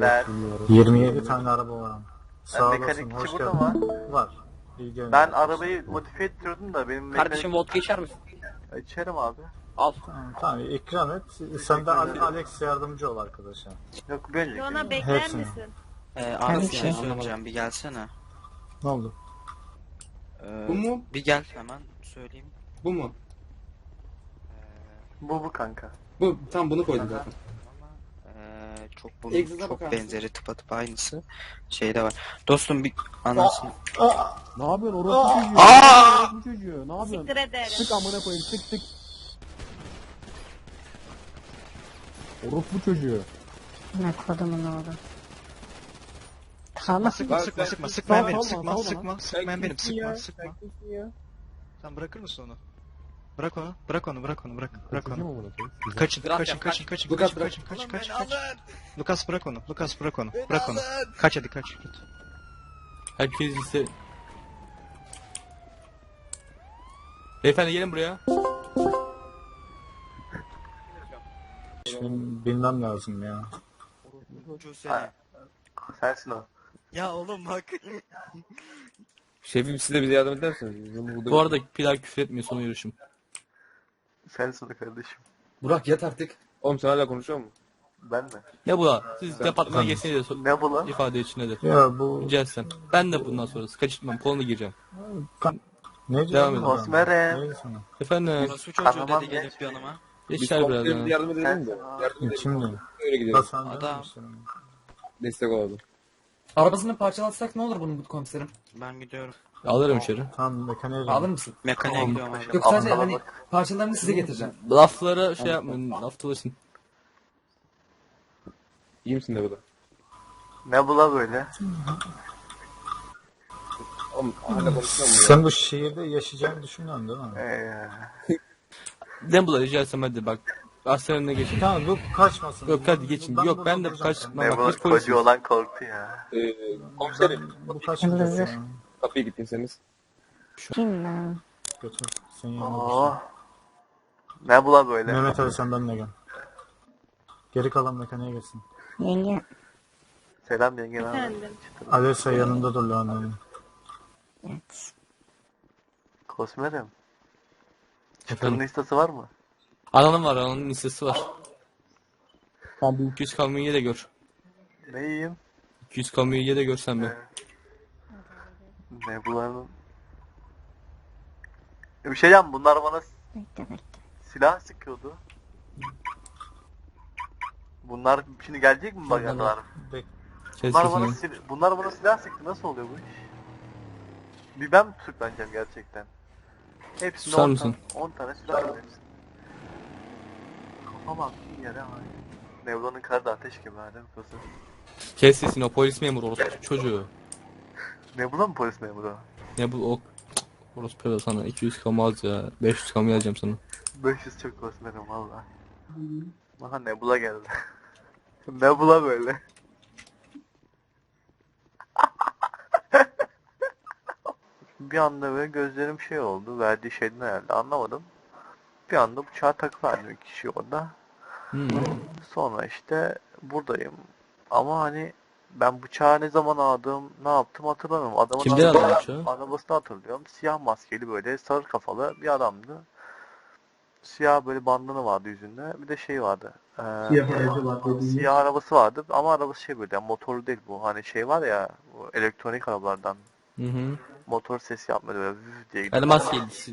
Ben, 27 tane araba var. Sağ olasın, hoş burada geldin. mı? Var. İyi Ben arabayı modifiye ettiriyordum da benim Kardeşim vodka içer misin? İçerim abi. Al. Tamam, tamam ikram et. Sen de Alex yardımcı ol arkadaşa. Yok önceki. Rona bekler Hepsini. misin? Ee, Arda bir şey söyleyeceğim bir gelsene. Ne oldu? Ee, Bu mu? Bir gel hemen söyleyeyim. Bu mu? Bu bu kanka. Bu tam bunu koydum zaten. Çok bunun Exit'e çok bakar mısın? benzeri tıpatıp aynısı. Şeyde var. Dostum bir anasını. Ne yapıyorsun orospu çocuğu? Aa! Orospu çocuğu. Ne yapıyorsun? Siktir ederim. Sık amına koyayım sık sık. Orospu çocuğu. Ne kodumun oğlu. Salma Sıkma sıkma sıkma Sal- benim sıkma sıkma sıkmayan benim sıkma sıkma. Sen bırakır mısın onu? Bırak onu bırak onu bırak onu bırak bırak onu. Kaçın Biraz kaçın yap, kaçın kaçın Lucas, kaçın bırak. kaçın kaçın kaçın kaçın. Lucas bırak onu Lucas bırak onu bırak onu. Kaç hadi kaç. Git. Herkes ise... Beyefendi gelin buraya. Şimdi bilmem lazım ya. Ha, sensin o. Ya oğlum bak. Şefim siz de bize yardım edersiniz. Bu arada pilav küfür etmiyor son yarışım. Sensin o kardeşim. Burak yat artık. Oğlum sen hala konuşuyor musun? Ben mi? Ne bu la? Siz departmana geçseniz de so- Ne bu lan? ifade için nedir? Ya bu... Rica etsem. Ben de bundan sonrası kaçırtmam. Polona gireceğim. Ne Devam edin. Diyorsun? Efendim. Orası çocuğu Kahraman dedi gelip yanıma. Geçer biraz ya. yardım Sensin de. Yardım edelim. Şimdi. Öyle gidelim. Hasan Adam. Destek olalım. Arabasını parçalatsak ne olur bunun bu komiserim? Ben gidiyorum. Alırım içeri. Tamam mekaniğe Alır gel. mısın? Mekaniğe gidiyorum abi. Yok sadece Allah'a hani parçalarını size getireceğim. Laflara şey yapmayın. Laf dalaşın. İyi misin de bu da? Ne bu la böyle? Oğlum hala konuşuyor mu ya? Sen bu şehirde yaşayacağını düşünüyorsun değil mi? Ee, Ne bu la rica etsem hadi bak. Aslanına geçin. Tamam bu kaçmasın. Yok hadi geçin. Yok burada ben de kaçmam. ne Bak koca olan korktu ya. Ee, komiserim Bu kaçmayacak ya. kapıyı gittiyseniz. kim lan? Götür. Sen yanına Oo. Ne bu la böyle? Mehmet Ali sen benimle gel. Geri kalan mekaniğe geçsin. Yenge. Selam yenge abi. Efendim. Alessa yanında dur lan. Evet. Kosmer'im. Çıtırın listesi var mı? Ananın var ananın listesi var. Tam bu 200 kalmayı ye de gör. Ne yiyeyim? 200 kalmayı ye de görsen be. Ne bulanın? Bir şey diyeceğim bunlar bana Bekle bekle. silah sıkıyordu. Bunlar şimdi gelecek mi? Bek Kes Bunlar bana, sesini. sil- bunlar bana silah sıktı. Nasıl oluyor bu iş? Bir ben mi tutuklanacağım gerçekten? Hepsinde Susar 10 mısın? tane, 10 tane silah var hepsinde. Kafam attı yere ay. Mevla'nın karı da ateş gibi hadi kızı. Kes sesini o polis memuru orospu çocuğu. Nebula mı polis memuru? Ne bu o orospu da sana 200 kalma az ya. 500 kalma yazacağım sana. 500 çok kosmerim valla. Aha Nebula geldi. Nebula böyle. bir anda böyle gözlerim şey oldu. Verdiği şeyden herhalde anlamadım. Bir anda bıçağa takıverdim iki kişi orada. Hmm. Sonra işte buradayım. Ama hani ben bıçağı ne zaman aldım, ne yaptım hatırlamıyorum. Adamın Kimden aldın bıçağı? Arabasını hatırlıyorum. Siyah maskeli böyle sarı kafalı bir adamdı. Siyah böyle bandana vardı yüzünde. Bir de şey vardı. Ee, siyah arabası vardı ama arabası şey böyle yani motorlu değil bu. Hani şey var ya bu elektronik arabalardan Hı hı. motor sesi yapmıyor böyle vüv diye gidiyor. Hadi maskeli